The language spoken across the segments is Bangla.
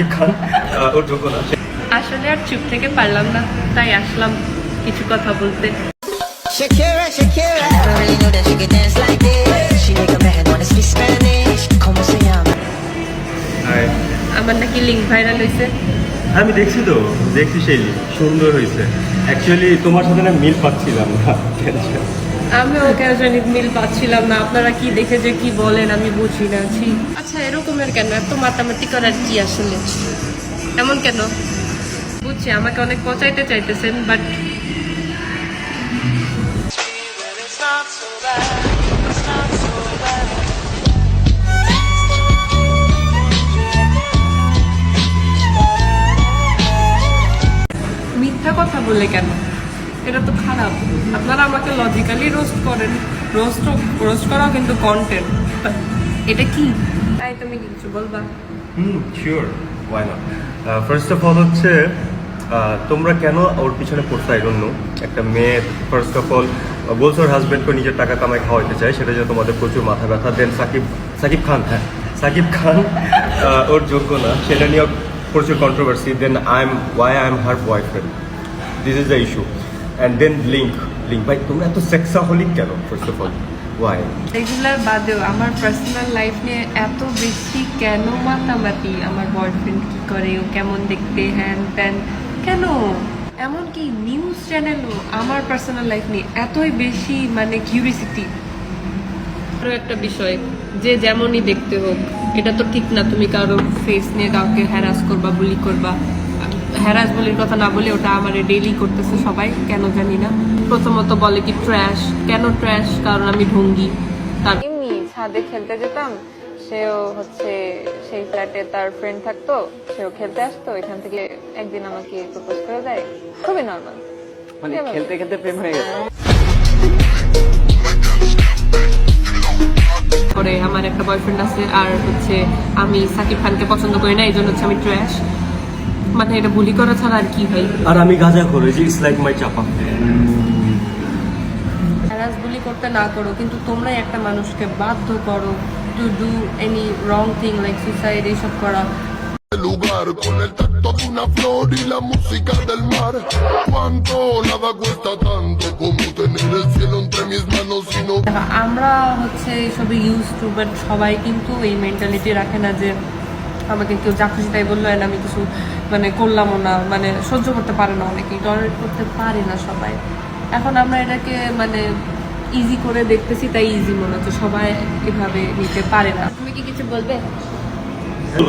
সাকিব খান আহ, ওর যোগ্য না আসলে আর চুপ থেকে পারলাম না তাই আসলাম কিছু কথা বলতে Shakira, Shakira. I never really knew that she could dance like this. She make a man wanna speak Spanish. Como se llama? Hi. আমার নাকি লিঙ্ক ভাইরাল হয়েছে আমি দেখছি তো দেখছি সেই সুন্দর হয়েছে অ্যাকচুয়ালি তোমার সাথে না মিল পাচ্ছিলাম না আমি ওকে জানি মিল পাচ্ছিলাম না। আপনারা কি দেখে যে কি বলেন আমি বুঝি না ছি। আচ্ছা এরকমের কেন? এত মাতামাতি করার কি আসলে? এমন কেন? বুঝছি আমাকে অনেক পচাইতে চাইতেছেন বাট মিথ্যা কথা বলে কেন? এটা তো খারাপ। আপনারা আমাকে লজিক্যালি রোস্ট করেন। রোস্ট রোস্ট করাও কিন্তু কন্টেন্ট এটা কি? তাই তুমি কিছু বলবা। হুম sure why not first of all হচ্ছে তোমরা কেন ওর পিছনে পড়ছো? আই নো একটা মেয়ে ফার্স্ট অফ অল বলছো ওর হাজব্যান্ডকে নিজের টাকা কামাই খাওয়াইতে চায়, সেটা যে তোমাদের প্রচুর মাথা ব্যথা। দেন সাকিব সাকিব খান হ্যাঁ সাকিব খান ওর যোগ্য না। সেটা নিয়ে প্রচুর controversy then I am why I am her boyfriend this is the issue and then link link ভাই তোমরা এত সেক্সাহলিক কেন first of all why regular বাদেও আমার পার্সোনাল লাইফ নিয়ে এত বেশি কেন মাতামাতি? আমার বয়ফ্রেন্ড কি করে ও কেমন দেখতে হ্যান ত্যান কেন? এমনকি নিউজ চ্যানেলও আমার পার্সোনাল লাইফ নিয়ে এতই বেশি মানে কিউরিসিটি আরও একটা বিষয় যে যেমনই দেখতে হোক এটা তো ঠিক না তুমি কারও ফেস নিয়ে কাউকে হ্যারাস করবা বুলি করবা। হ্যারাস বলির কথা না বলে ওটা আমার ডেইলি করতেছে সবাই কেন জানি না। প্রথমত বলে কি ট্র্যাশ কেন ট্র্যাশ কারণ আমি ঢঙ্গি। তার এমনি ছাদে খেলতে যেতাম সেও হচ্ছে সেই ফ্ল্যাটে তার ফ্রেন্ড থাকতো সেও খেলতে আসতো এখান থেকে একদিন আমাকে প্রপোজ করে দেয়। খুবই নর্মাল মানে খেলতে খেলতে প্রেম হয়ে গেছে। করে আমার একটা বয়ফ্রেন্ড আছে আর হচ্ছে আমি সাকিব খানকে পছন্দ করি না এই জন্য হচ্ছে আমি ট্র্যাশ মানে এটা বুলি করা ছাড়া আর কি ভাই আর আমি গাঁজা করে যে ইটস লাইক মাই চাপা। হ্যারাস বুলি করতে না করো কিন্তু তোমরাই একটা মানুষকে বাধ্য করো to do any wrong thing like suicide এইসব করা। Lugar con el tacto de una flor y la música del mar. Cuánto nada cuesta tanto como tener el cielo entre mis manos y no? আমরা হচ্ছে এইসবে ইউজ টু বাট সবাই কিন্তু এই মেন্টালিটি রাখে না যে আমাকে কেউ যা খুশি তাই বলল আমি কিছু মানে করলামও না মানে সহ্য করতে পারে না অনেকেই টলারেট করতে পারে না সবাই। এখন আমরা এটাকে মানে ইজি করে দেখতেছি, তাই ইজি মনে হচ্ছে, সবাই এভাবে নিতে পারে না। তুমি কি কিছু বলবে?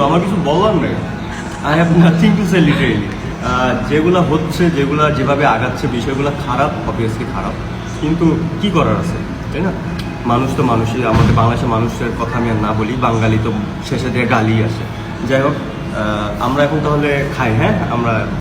আমার কিছু বলার নেই। I have nothing to say literally যেগুলো হচ্ছে, যেগুলো যেভাবে আগাচ্ছে, বিষয়গুলো খারাপ অবভিয়াসলি খারাপ। কিন্তু কি করার আছে, তাই না? মানুষ তো মানুষই, আমাদের বাংলাদেশের মানুষের কথা আমি আর না বলি, বাঙালি তো শেষে দিয়ে গালি আসে। যাই হোক আমরা এখন তাহলে খাই হ্যাঁ? আমরা